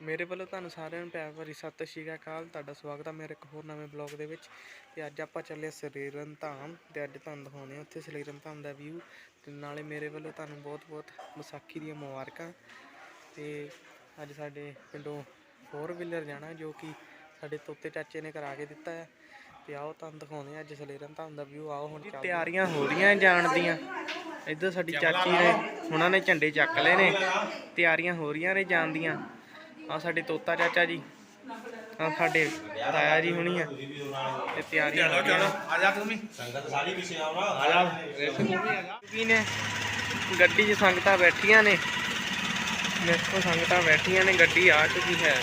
ਮੇਰੇ ਵੱਲੋਂ ਤੁਹਾਨੂੰ ਸਾਰਿਆਂ ਨੂੰ ਪਿਆਰ ਭਰੀ ਸਤਿ ਸ਼੍ਰੀ ਅਕਾਲ। ਤੁਹਾਡਾ ਸਵਾਗਤ ਹੈ ਮੇਰੇ ਇੱਕ ਹੋਰ ਨਵੇਂ ਬਲੌਗ ਦੇ ਵਿੱਚ। ਤੇ ਅੱਜ ਆਪਾਂ ਚੱਲੇ ਸਰੀਰਨ ਧਾਮ ਤੇ ਅੱਜ ਤੁਹਾਨੂੰ ਦਿਖਾਉਂਦੇ ਹਾਂ ਉੱਥੇ ਸਰੀਰਨ ਧਾਮ ਦਾ ਵਿਊ ਤੇ ਨਾਲੇ ਮੇਰੇ ਵੱਲੋਂ ਤੁਹਾਨੂੰ ਬਹੁਤ-ਬਹੁਤ ਵਿਸਾਖੀ ਦੀਆਂ ਮੁਬਾਰਕਾਂ। ਤੇ ਅੱਜ ਸਾਡੇ ਪਿੰਡੋਂ ਫੋਰ ਵੀਲਰ ਜਾਣਾ ਜੋ ਕਿ ਸਾਡੇ ਤੋਤੇ ਚਾਚੇ ਨੇ ਕਰਾ ਕੇ ਦਿੱਤਾ ਹੈ ਤੇ ਆਓ ਤੁਹਾਨੂੰ ਦਿਖਾਉਂਦੇ ਹਾਂ ਅੱਜ ਸਲੇਰਨ ਧਾਮ ਦਾ ਵਿਊ ਆਓ ਹੁਣ ਤਿਆਰੀਆਂ ਹੋ ਰਹੀਆਂ ਜਾਣ ਦੀਆਂ। ਇੱਧਰ ਸਾਡੀ ਚਾਚੀ ਨੇ, ਉਹਨਾਂ ਨੇ ਝੰਡੇ ਚੱਕ ਲਏ ਨੇ। ਤਿਆਰੀਆਂ ਹੋ ਰਹੀਆਂ ਨੇ ਜਾਣ ਦੀਆਂ। ਆ ਸਾਡੇ ਤੋਤਾ ਚਾਚਾ ਜੀ। ਆ ਸਾਡੇ ਤਾਇਆ ਜੀ ਹੁਣੀ ਆ। ਤੇ ਤਿਆਰੀਆਂ ਹੋ ਰਹੀਆਂ ਆ। ਜਾ ਤੂੰ ਵੀ। ਸੰਗਤ ਸਾਰੀ ਪਿੱਛੇ ਆਉਣਾ। ਆ ਜਾ। ਰੇਸ ਤੂੰ ਵੀ ਆ ਜਾ ਕੀ ਨੇ ਗੱਡੀ 'ਚ ਸੰਗਤਾਂ ਬੈਠੀਆਂ ਨੇ। ਦੇਖੋ ਸੰਗਤਾਂ ਬੈਠੀਆਂ ਨੇ ਗੱਡੀ ਆ ਚੁੱਕੀ ਹੈ।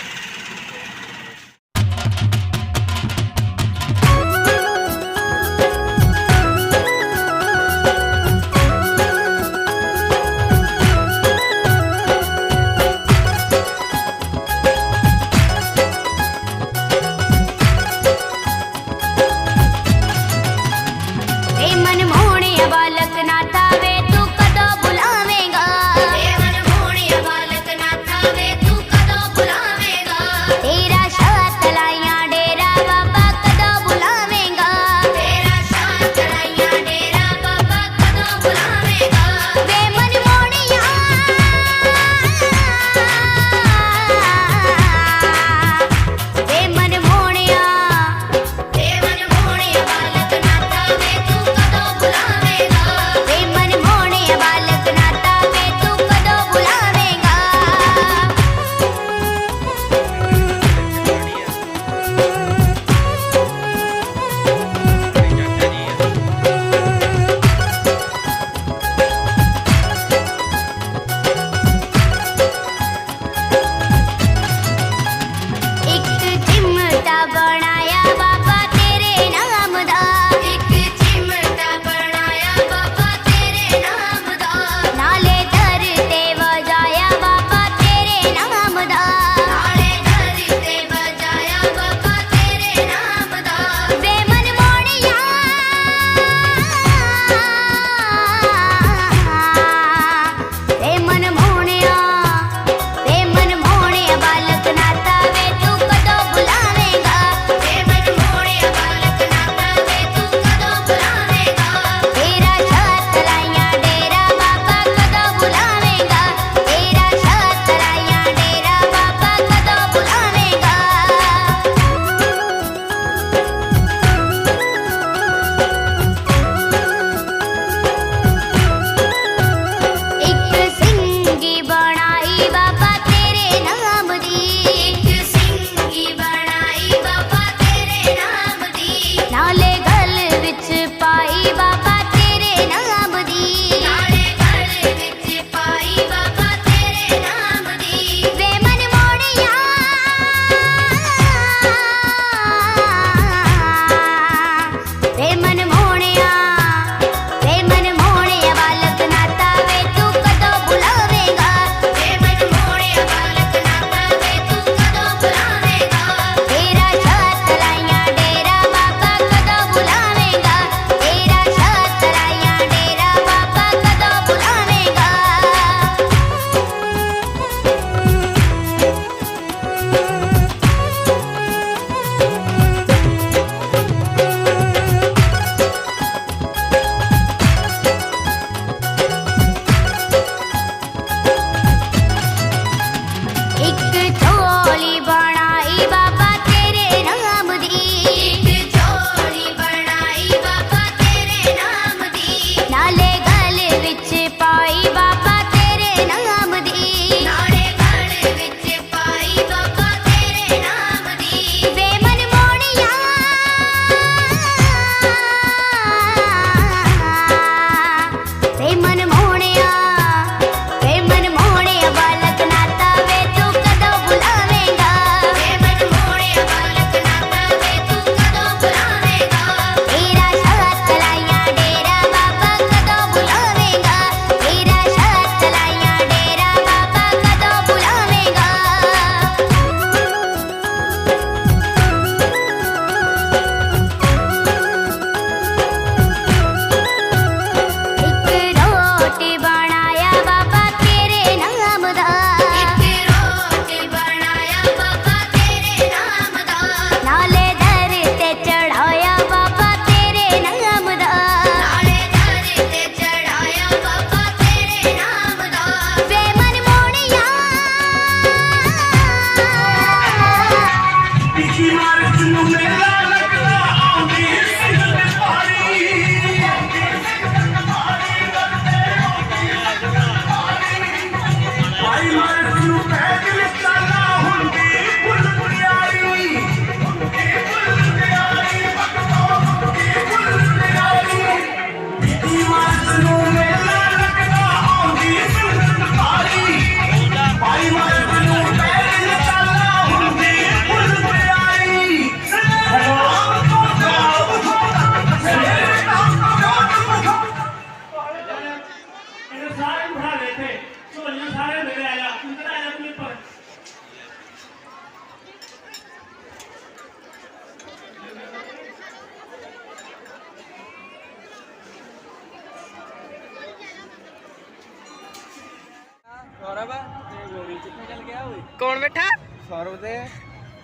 ਕੌਣ ਬੈਠਾ? ਸੌਰਵ ਤੇ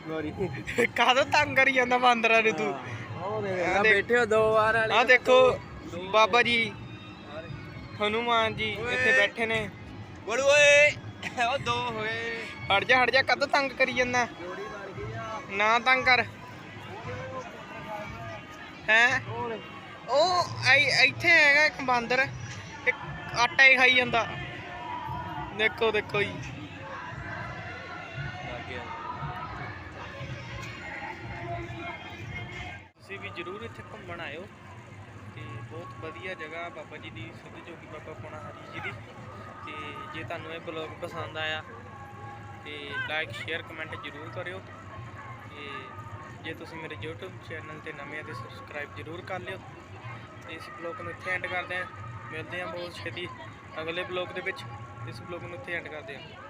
ਗੋਰੀ। ਕਾਹਦੋਂ ਤੰਗ ਕਰੀ ਜਾਂਦਾ ਬਾਂਦਰਾਂ ਨੂੰ ਤੂੰ? ਉਹ ਦੇਖ। ਬੈਠੇ ਹੋ ਦੋ ਵਾਰ ਵਾਲੇ। ਆ ਦੇਖੋ ਬਾਬਾ ਜੀ ਹਨੂਮਾਨ ਜੀ ਇੱਥੇ ਬੈਠੇ ਨੇ। ਬੜੂ ਓਏ ਉਹ ਦੋ ਹੋਏ। ਹਟ ਜਾ ਹਟ ਜਾ ਕਦੋਂ ਤੰਗ ਕਰੀ ਜਾਂਦਾ? ਨਾ ਤੰਗ ਕਰ। ਹੈ? ਉਹ ਇੱਥੇ ਹੈਗਾ ਇੱਕ ਬਾਂਦਰ ਇੱਕ ਆਟਾ ਹੀ ਖਾਈ ਜਾਂਦਾ। ਦੇਖੋ ਦੇਖੋ ਜੀ। ਗਿਆ ਤੁਸੀਂ ਵੀ ਜਰੂਰ ਇੱਥੇ ਘੁੰਮਣ ਆਇਓ ਤੇ ਬਹੁਤ ਵਧੀਆ ਜਗ੍ਹਾ ਬਾਬਾ ਜੀ ਦੀ, ਸਿੱਧ ਜੋਗੀ ਬਾਬਾ ਪੋਣਾ ਹਰੀ ਜੀ ਦੀ। ਤੇ ਜੇ ਤੁਹਾਨੂੰ ਇਹ ਬਲੌਗ ਪਸੰਦ ਆਇਆ ਤੇ ਲਾਈਕ ਸ਼ੇਅਰ ਕਮੈਂਟ ਜਰੂਰ ਕਰਿਓ। ਤੇ ਜੇ ਤੁਸੀਂ ਮੇਰੇ YouTube ਚੈਨਲ ਤੇ ਨਵੇਂ ਆ ਤੇ ਸਬਸਕ੍ਰਾਈਬ ਜਰੂਰ ਕਰ ਲਿਓ। ਤੇ ਇਸ ਬਲੌਗ ਨੂੰ ਇੱਥੇ ਐਂਡ ਕਰਦੇ ਹਾਂ। ਮਿਲਦੇ ਹਾਂ ਬਹੁਤ ਛੇਤੀ ਅਗਲੇ ਬਲੌਗ ਦੇ ਵਿੱਚ। ਇਸ ਬਲੌਗ ਨੂੰ ਇੱਥੇ ਐਂਡ ਕਰਦੇ ਹਾਂ।